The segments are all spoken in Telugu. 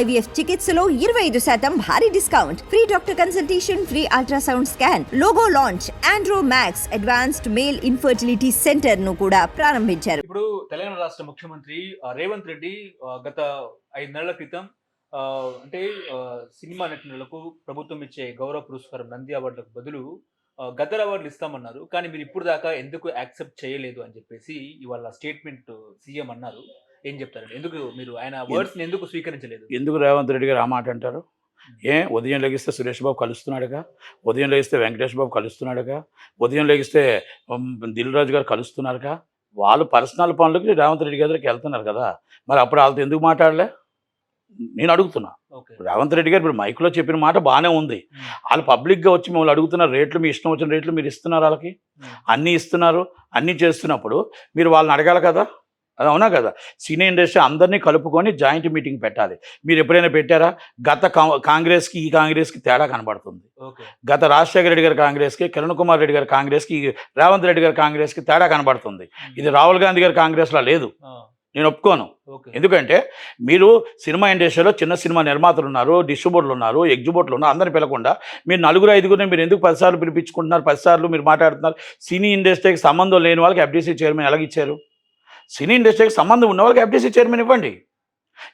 ఐవీఎఫ్ చికిత్సలో ఇరవై ఐదు శాతం భారీ discount. Free doctor consultation free ultrasound scan logo launch Andro Max advanced male infertility సెంటర్ను కూడా ప్రారంభించారు. ఇప్పుడు తెలంగాణ రాష్ట్ర ముఖ్యమంత్రి రేవంత్ రెడ్డి గత ఐదు నెలల క్రితం అంటే సినిమా నటులకు ప్రభుత్వం ఇచ్చే గౌరవ పురస్కారం నంది అవార్డులకు బదులు ఆ, గద్దర్ అవార్డులు ఇస్తామన్నారు. కానీ మీరు ఇప్పుడు దాకా ఎందుకు యాక్సెప్ట్ చేయలేదు అని చెప్పేసి ఇవాళ స్టేట్మెంట్ సీఎం అన్నారు. ఏం చెప్తారండి? ఎందుకు మీరు ఆయన వర్డ్స్ ఎందుకు స్వీకరించలేదు? ఎందుకు రేవంత్ రెడ్డి గారు ఆ మాట అంటారు? ఏ ఉదయం లెగిస్తే సురేష్ బాబు కలుస్తున్నాడుగా? ఉదయం లెగిస్తే వెంకటేష్ బాబు కలుస్తున్నాడుగా? ఉదయం లెగిస్తే దిల్ రాజు గారు కలుస్తున్నారుగా? వాళ్ళు పర్సనల్ పనులకి రేవంత్ రెడ్డి గారి దగ్గరికి వెళ్తున్నారు కదా? మరి అప్పుడు వాళ్ళతో ఎందుకు మాట్లాడలే? నేను అడుగుతున్నా. ఓకే. రేవంత్ రెడ్డి గారు ఇప్పుడు మైక్లో చెప్పిన మాట బాగానే ఉంది. వాళ్ళు పబ్లిక్గా వచ్చి మిమ్మల్ని అడుగుతున్న రేట్లు మీ ఇష్టం వచ్చిన రేట్లు మీరు ఇస్తున్నారు వాళ్ళకి? అన్నీ ఇస్తున్నారు అన్నీ చేస్తున్నప్పుడు మీరు వాళ్ళని అడగాలి కదా? అది అవునా కదా? సినీ ఇండస్ట్రీ అందరినీ కలుపుకొని జాయింట్ మీటింగ్ పెట్టాలి. మీరు ఎప్పుడైనా పెట్టారా? గత కాంగ్రెస్కి ఈ కాంగ్రెస్కి తేడా కనబడుతుంది. గత రాజశేఖర రెడ్డి గారి కాంగ్రెస్కి కిరణ్ కుమార్ రెడ్డి గారి కాంగ్రెస్కి రేవంత్ రెడ్డి గారి కాంగ్రెస్కి తేడా కనబడుతుంది. ఇది రాహుల్ గాంధీ గారి కాంగ్రెస్లో లేదు. నేను ఒప్పుకోను. ఎందుకంటే మీరు సినిమా ఇండస్ట్రీలో చిన్న సినిమా నిర్మాతలు ఉన్నారు డిస్ట్రిబ్యూటర్లు ఉన్నారు ఎగ్జిబ్యూటర్లు ఉన్నారు అందరిని పిలకుండా మీరు నలుగురు ఐదుగురిని మీరు ఎందుకు పదిసార్లు పిలిపించుకుంటున్నారు? పదిసార్లు మీరు మాట్లాడుతున్నారు? సినీ ఇండస్ట్రీకి సంబంధం లేని వాళ్ళకి ఎఫ్డీసీ చైర్మన్ ఎలాగిచ్చారు సినీ ఇండస్ట్రీకి సంబంధం ఉన్న వాళ్ళకి ఎఫ్డీసీ చైర్మన్ ఇవ్వండి.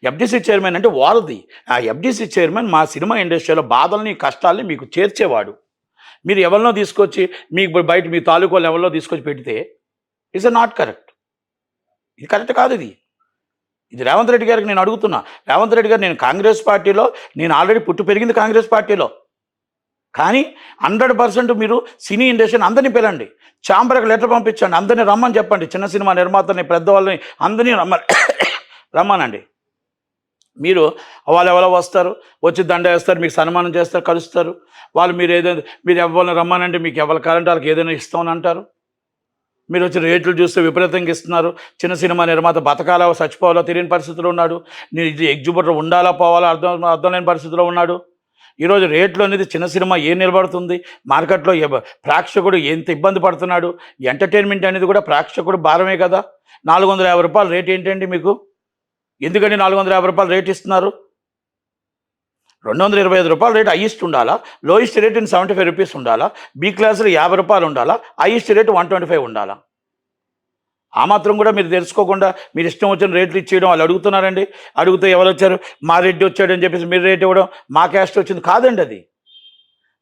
ఎఫ్డీసీ చైర్మన్ అంటే వారది. ఆ ఎఫ్డీసీ చైర్మన్ మా సినిమా ఇండస్ట్రీలో బాధల్ని కష్టాల్ని మీకు చేర్చేవాడు. మీరు ఎవరినో తీసుకొచ్చి మీకు బయట మీ తాలూకా లెవెల్లో తీసుకొచ్చి పెడితే ఇస్ నాట్ కరెక్ట్. ఇది కరెక్ట్ కాదు ఇది. ఇది రేవంత్ రెడ్డి గారికి నేను అడుగుతున్నా. రేవంత్ రెడ్డి గారు నేను కాంగ్రెస్ పార్టీలో నేను ఆల్రెడీ పుట్టు పెరిగింది కాంగ్రెస్ పార్టీలో. కానీ హండ్రెడ్ పర్సెంట్ మీరు సినీ ఇండస్ట్రీని అందరినీ పిలండి. ఛాంబర్కి లెటర్ పంపించండి. అందరినీ రమ్మని చెప్పండి. చిన్న సినిమా నిర్మాతని పెద్దవాళ్ళని అందరినీ రమ్మని రమ్మనండి. మీరు వాళ్ళు ఎవరో వస్తారు వచ్చి దండ వేస్తారు మీకు సన్మానం చేస్తారు కలుస్తారు. వాళ్ళు మీరు ఏదైనా మీరు ఎవరిని రమ్మనంటే మీకు ఎవరి కరెంట్ వాళ్ళకి ఏదైనా ఇస్తామని అంటారు. మీరు వచ్చి రేట్లు చూస్తే విపరీతంగా ఇస్తున్నారు. చిన్న సినిమా నిర్మాత బతకాలా చచ్చిపోవాలో తెలియని పరిస్థితిలో ఉన్నాడు. నేను ఇది ఎగ్జిబిటర్ ఉండాలా పోవాలా అర్థం అర్థం లేని పరిస్థితిలో ఉన్నాడు. ఈరోజు రేట్లు అనేది చిన్న సినిమా ఏం నిలబడుతుంది? మార్కెట్లో ప్రేక్షకుడు ఎంత ఇబ్బంది పడుతున్నాడు? ఎంటర్టైన్మెంట్ అనేది కూడా ప్రేక్షకుడు భారమే కదా? నాలుగు వందల యాభై రూపాయలు రేట్ ఏంటండి మీకు? ఎందుకని నాలుగు వందల యాభై రూపాయలు రేట్ ఇస్తున్నారు? రెండు వందల ఇరవై ఐదు రూపాయలు రేట్ హైయెస్ట్ ఉండాలా? Lowest rate in seventy five rupees ఉండాలా? బి క్లాస్లో యాభై రూపాయలు ఉండాలా? Highest rate one twenty five ఉండాలా? ఆ మాత్రం కూడా మీరు తెలుసుకోకుండా మీరు ఇష్టం వచ్చిన రేట్లు ఇచ్చేయడం వాళ్ళు అడుగుతున్నారండి. అడిగితే ఎవరు వచ్చారు? మా రెడ్డి వచ్చాడని చెప్పేసి మీరు రేట్ ఇవ్వడం మా క్యాస్ట్ వచ్చింది కాదండి అది.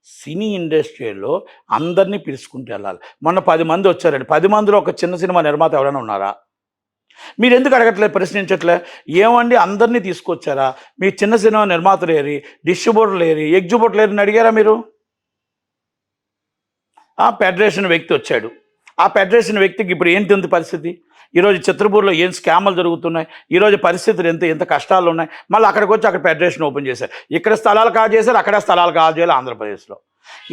సినీ ఇండస్ట్రీలో అందరినీ పిలుచుకుంటూ వెళ్ళాలి. మొన్న పది మంది వచ్చారండి. పది మందిలో ఒక చిన్న సినిమా నిర్మాత ఎవరైనా ఉన్నారా? మీరు ఎందుకు అడగట్లేదు? ప్రశ్నించట్లే. ఏమండి? అందరినీ తీసుకొచ్చారా? మీ చిన్న సినిమా నిర్మాతలు ఏరి డిస్ట్రిబ్యూటర్లు ఏరి ఎగ్జిబ్యూటర్లు ఏరి అని అడిగారా మీరు? ఫెడరేషన్ వ్యక్తి వచ్చాడు. ఆ పెట్టేసిన వ్యక్తికి ఇప్పుడు ఏంటి ఉంది పరిస్థితి? ఈరోజు చిత్రపూర్లో ఏం స్కామ్లు జరుగుతున్నాయి? ఈరోజు పరిస్థితులు ఎంత ఎంత కష్టాలు ఉన్నాయి? మళ్ళీ అక్కడికి వచ్చి అక్కడ ఫెడరేషన్ ఓపెన్ చేశారు. ఇక్కడ స్థలాలు కాదు చేశారు అక్కడ స్థలాలు కాదు చేయాలి ఆంధ్రప్రదేశ్లో.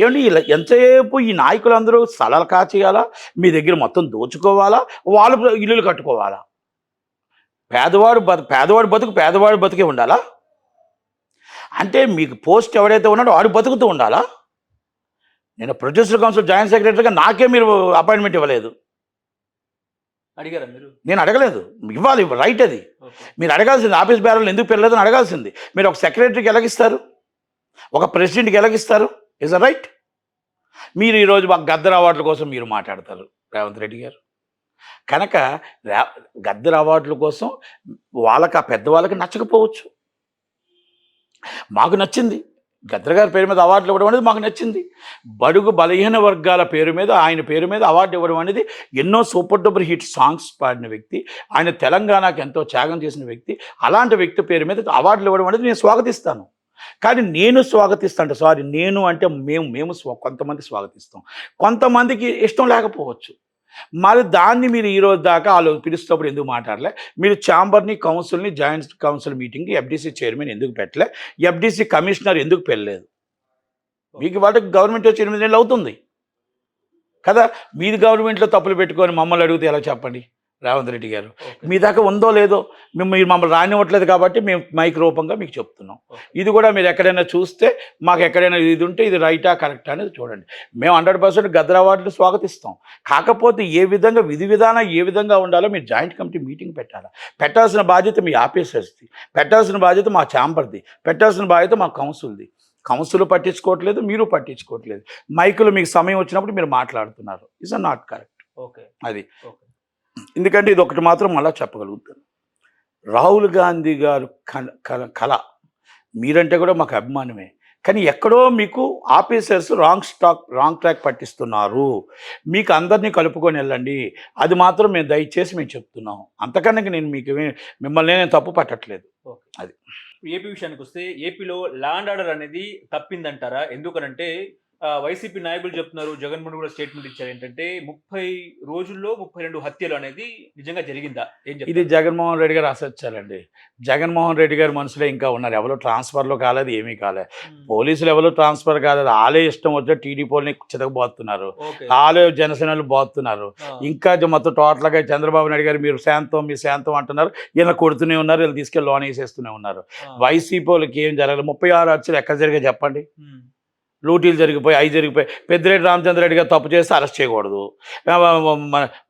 ఏమండి ఇలా ఎంతసేపు ఈ నాయకులందరూ స్థలాలు కాచేయాలా మీ దగ్గర మొత్తం దోచుకోవాలా? వాళ్ళు ఇల్లులు కట్టుకోవాలా? పేదవాడు బతు పేదవాడు బతుకు పేదవాడు బతికే ఉండాలా? అంటే మీకు పోస్ట్ ఎవడైతే ఉన్నాడో వాడు బతుకుతూ ఉండాలా? నేను ప్రొడ్యూసర్ కౌన్సిల్ జాయింట్ సెక్రటరీగా నాకే మీరు అపాయింట్మెంట్ ఇవ్వలేదు. అడిగారా మీరు? నేను అడగలేదు. ఇవ్వాలి రైట్ అది. మీరు అడగాల్సింది ఆఫీస్ బేరాలను ఎందుకు పెరగలేదని అడగాల్సింది. మీరు ఒక సెక్రటరీకి ఎలాగిస్తారు? ఒక ప్రెసిడెంట్కి ఎలాగిస్తారు? ఇస్ అ రైట్ మీరు ఈరోజు మాకు గద్దర్ అవార్డుల కోసం మీరు మాట్లాడతారు రేవంత్ రెడ్డి గారు. కనుక రా గద్దర్ అవార్డుల కోసం వాళ్ళకి ఆ పెద్దవాళ్ళకి నచ్చకపోవచ్చు. మాకు నచ్చింది. గద్దర్ గారి పేరు మీద అవార్డులు ఇవ్వడం అనేది మాకు నచ్చింది. బడుగు బలహీన వర్గాల పేరు మీద ఆయన పేరు మీద అవార్డు ఇవ్వడం అనేది ఎన్నో సూపర్ డూపర్ హిట్ సాంగ్స్ పాడిన వ్యక్తి ఆయన తెలంగాణకు ఎంతో త్యాగం చేసిన వ్యక్తి అలాంటి వ్యక్తి పేరు మీద అవార్డులు ఇవ్వడం అనేది నేను స్వాగతిస్తాను. కానీ నేను స్వాగతిస్తాను సారీ నేను అంటే మేము మేము కొంతమంది స్వాగతిస్తాం. కొంతమందికి ఇష్టం లేకపోవచ్చు. మరి దాన్ని మీరు ఈ రోజు దాకా వాళ్ళు పిలుస్తున్నప్పుడు ఎందుకు మాట్లాడలే? మీరు ఛాంబర్ని కౌన్సిల్ని జాయింట్ కౌన్సిల్ మీటింగ్కి ఎఫ్డీసీ చైర్మన్ ఎందుకు పెట్టలే? ఎఫ్డీసీ కమిషనర్ ఎందుకు పెళ్ళలేదు? మీకు వాటికి గవర్నమెంట్ వచ్చి ఎనిమిది నెలలు అవుతుంది. కదా? మీది గవర్నమెంట్లో తప్పులు పెట్టుకొని మమ్మల్ని అడిగితే ఎలా చెప్పండి? రేవంత్ రెడ్డి గారు. మీ దాకా ఉందో లేదో మేము మీరు మమ్మల్ని రానివ్వట్లేదు కాబట్టి మేము మైక్ రూపంగా మీకు చెప్తున్నాం. ఇది కూడా మీరు ఎక్కడైనా చూస్తే మాకు ఎక్కడైనా ఇది ఉంటే ఇది రైటా కరెక్టా అనేది చూడండి. మేము హండ్రెడ్ పర్సెంట్ గద్ర అవార్డుని స్వాగతిస్తాం. కాకపోతే ఏ విధంగా విధి విధానం ఏ విధంగా ఉండాలో మీరు జాయింట్ కమిటీ మీటింగ్ పెట్టాలి? పెట్టాల్సిన బాధ్యత మీ ఆఫీసర్స్ది. పెట్టాల్సిన బాధ్యత మా ఛాంబర్ది. పెట్టాల్సిన బాధ్యత మా కౌన్సిల్ది. కౌన్సిల్ పట్టించుకోవట్లేదు మీరు పట్టించుకోవట్లేదు. మైకులు మీకు సమయం వచ్చినప్పుడు మీరు మాట్లాడుతున్నారు. Is not correct okay. అది. ఎందుకంటే ఇది ఒకటి మాత్రం మళ్ళీ చెప్పగలుగుతాను. రాహుల్ గాంధీ గారు కల కళ మీరంటే కూడా మాకు అభిమానమే. కానీ ఎక్కడో మీకు officers wrong stack wrong track పట్టిస్తున్నారు. మీకు అందరినీ కలుపుకొని వెళ్ళండి. అది మాత్రం మేము దయచేసి మేము చెప్తున్నాం. అంతకన్నా నేను మీకు మిమ్మల్ని నేను తప్పు పట్టట్లేదు. ఓకే. అది. ఏపీ విషయానికి వస్తే ఏపీలో ల్యాండ్ ఆర్డర్ అనేది తప్పిందంటారా? ఎందుకనంటే వైసీపీ నాయకులు చెప్తున్నారు జగన్మోహన్ కూడా స్టేట్మెంట్ ఇచ్చారు ఏంటంటే ముప్పై రోజుల్లో ముప్పై రెండు హత్యలు అనేది నిజంగా జరిగిందా? ఏం ఇది? జగన్మోహన్ రెడ్డి గారు అసచ్చారండి జగన్మోహన్ రెడ్డి గారి మనసులో ఇంకా ఉన్నారు. ఎవరు ట్రాన్స్ఫర్లో కాలేదు ఏమీ కాలేదు పోలీసులు ఎవరు ట్రాన్స్ఫర్ కాలేదు వాళ్ళే ఇష్టం వచ్చే టీడీపీని చితకబోతున్నారు. వాళ్ళే జనసేనలు పోతున్నారు ఆ, ఇంకా మొత్తం టోటల్గా చంద్రబాబు నాయుడు గారు మీరు శాంతం మీ శాంతం అంటున్నారు. ఈయన కొడుతూనే ఉన్నారు వీళ్ళు తీసుకెళ్ళి లోన్ వేసేస్తూనే ఉన్నారు. ఆ, వైసీపీ వాళ్ళకి ఏం జరగలేదు. ముప్పై ఆరు హత్యలు ఎక్కడ జరిగే చెప్పండి? లూటీలు జరిగిపోయి అవి జరిగిపోయి పెద్దిరెడ్డి రామచంద్రరెడ్డి గారు తప్పు చేస్తే అరెస్ట్ చేయకూడదు.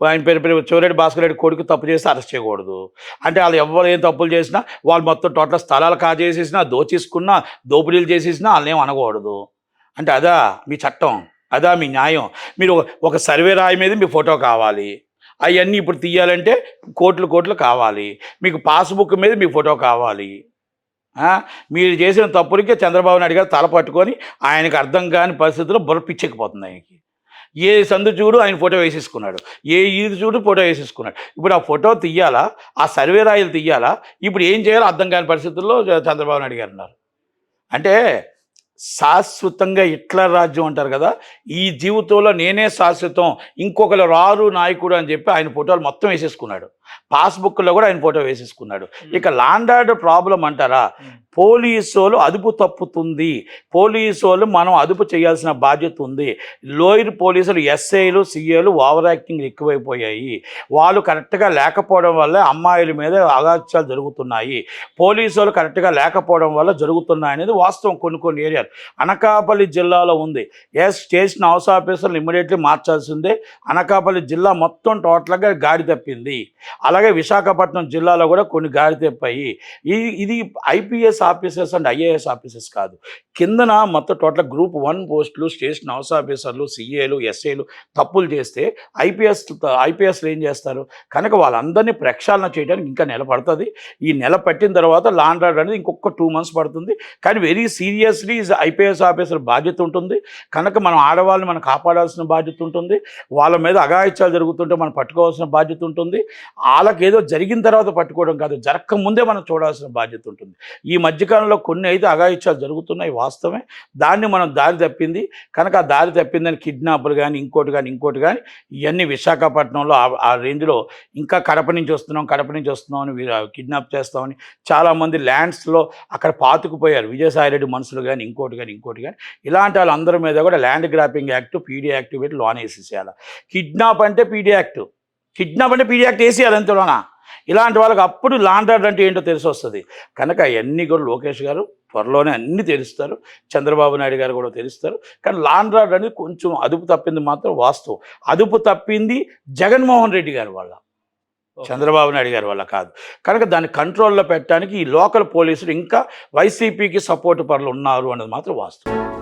ఆయన పేరు పేరు చివరెడ్డి భాస్కర్ రెడ్డి కొడుకు తప్పు చేస్తే అరెస్ట్ చేయకూడదు. అంటే వాళ్ళు ఎవరు ఏం తప్పులు చేసినా వాళ్ళు మొత్తం టోటల్ స్థలాలు కాజేసేసినా దోచేసుకున్నా దోపిడీలు చేసేసినా వాళ్ళని ఏం అనకూడదు. అంటే అదా మీ చట్టం అదా మీ న్యాయం. మీరు ఒక- సర్వే రాయి మీద మీ ఫోటో కావాలి. అవన్నీ ఇప్పుడు తీయాలంటే కోట్లు కోట్లు కావాలి. మీకు పాస్బుక్ మీద మీ ఫోటో కావాలి. మీరు చేసిన తప్పులకే చంద్రబాబు నాయుడు గారు తల పట్టుకొని ఆయనకు అర్థం కాని పరిస్థితుల్లో బుర్ర పిచ్చెక్కిపోతుంది ఆయనకి. ఏ సందు చూడు ఆయన ఫోటో వేసేసుకున్నాడు. ఏ ఈది చూడు ఫోటో వేసేసుకున్నాడు. ఇప్పుడు ఆ ఫోటో తీయాలా? ఆ సర్వే రాయలు తీయాలా? ఇప్పుడు ఏం చేయాలో అర్థం కాని పరిస్థితుల్లో చంద్రబాబు నాయుడు గారు ఉన్నారు. అంటే శాశ్వతంగా హిట్లర్ రాజ్యం అంటారు కదా ఈ జీవితంలో నేనే శాశ్వతం ఇంకొకరు రారు నాయకుడు అని చెప్పి ఆయన ఫోటోలు మొత్తం వేసేసుకున్నాడు. పాస్బుక్లో కూడా ఆయన ఫోటో వేసేసుకున్నాడు. ఇక లాండ్ ఆర్డర్ ప్రాబ్లం అంటారా? పోలీసు వాళ్ళు అదుపు తప్పుతుంది. పోలీసు వాళ్ళు మనం అదుపు చేయాల్సిన బాధ్యత ఉంది. లోయర్ పోలీసులు ఎస్ఐలు సిఏలు ఓవర్ యాక్టింగ్ ఎక్కువైపోయాయి. వాళ్ళు కరెక్ట్గా లేకపోవడం వల్ల అమ్మాయిల మీద అగాత్యాలు జరుగుతున్నాయి. పోలీసు వాళ్ళు కరెక్ట్గా లేకపోవడం వల్ల జరుగుతున్నాయి అనేది వాస్తవం కొన్ని కొన్ని ఏరియాలు అనకాపల్లి జిల్లాలో ఉంది. ఎస్ స్టేషన్ హౌస్ ఆఫీసర్లు ఇమ్మీడియట్లీ మార్చాల్సిందే. అనకాపల్లి జిల్లా మొత్తం టోటల్గా గాడి తప్పింది. అలాగే విశాఖపట్నం జిల్లాలో కూడా కొన్ని గాడి తప్పాయి. ఇది ఇది IPS officers and IAS officers కాదు. కిందన మొత్తం టోటల్ గ్రూప్ వన్ పోస్టులు స్టేషన్ హౌస్ ఆఫీసర్లు సిఏలు ఎస్ఏలు తప్పులు చేస్తే ఐపీఎస్ ఐపీఎస్లు ఏం చేస్తారు? కనుక వాళ్ళందరినీ ప్రక్షాళన చేయడానికి ఇంకా నెల పడుతుంది. ఈ నెల పట్టిన తర్వాత లాండ్ ఆర్డర్ అనేది ఇంకొక టూ మంత్స్ పడుతుంది. కానీ వెరీ సీరియస్లీ ఐపీఎస్ ఆఫీసర్ బాధ్యత ఉంటుంది. కనుక మనం ఆడవాళ్ళని మనం కాపాడాల్సిన బాధ్యత ఉంటుంది. వాళ్ళ మీద అఘాయిత్యాలు జరుగుతుంటే మనం పట్టుకోవాల్సిన బాధ్యత ఉంటుంది. వాళ్ళకి ఏదో జరిగిన తర్వాత పట్టుకోవడం కాదు. జరగక ముందే మనం చూడాల్సిన బాధ్యత ఉంటుంది. ఈ మధ్యకాలంలో కొన్ని అయితే అఘాయిత్యాలు జరుగుతున్నాయి వాస్తవమే. దాన్ని మనం దారి తప్పింది. కనుక ఆ దారి తప్పిందని కిడ్నాపులు కానీ ఇంకోటి కానీ ఇంకోటి కానీ ఇవన్నీ విశాఖపట్నంలో ఆ- ఆ రేంజ్లో ఇంకా కడప నుంచి వస్తున్నాం కడప నుంచి వస్తున్నాం అని కిడ్నాప్ చేస్తామని చాలామంది ల్యాండ్స్లో అక్కడ పాతుకుపోయారు. విజయసాయిరెడ్డి మనుషులు కానీ ఇంకోటి కానీ ఇంకోటి కానీ ఇలాంటి వాళ్ళందరి మీద కూడా land grabbing act PD act పెట్టి లోన్ వేసేసేయాలి. కిడ్నాప్ అంటే పీడీ యాక్ట్. కిడ్నాప్ అంటే పీడీ యాక్ట్ వేసేయాలి అంతలోనా. ఇలాంటి వాళ్ళకి అప్పుడు లాండ్రాడ్ అంటే ఏంటో తెలిసి వస్తుంది. కనుక అవన్నీ కూడా లోకేష్ గారు త్వరలోనే అన్ని తెలుస్తారు. చంద్రబాబు నాయుడు గారు కూడా తెలుస్తారు. కానీ లాండ్రాడ్ అనేది కొంచెం అదుపు తప్పింది మాత్రం వాస్తవం. అదుపు తప్పింది జగన్మోహన్ రెడ్డి గారి వాళ్ళ. చంద్రబాబు నాయుడు గారి వల్ల కాదు. కనుక దాన్ని కంట్రోల్లో పెట్టడానికి ఈ లోకల్ పోలీసులు ఇంకా వైసీపీకి సపోర్ట్ పరులు ఉన్నారు అన్నది మాత్రం వాస్తవం.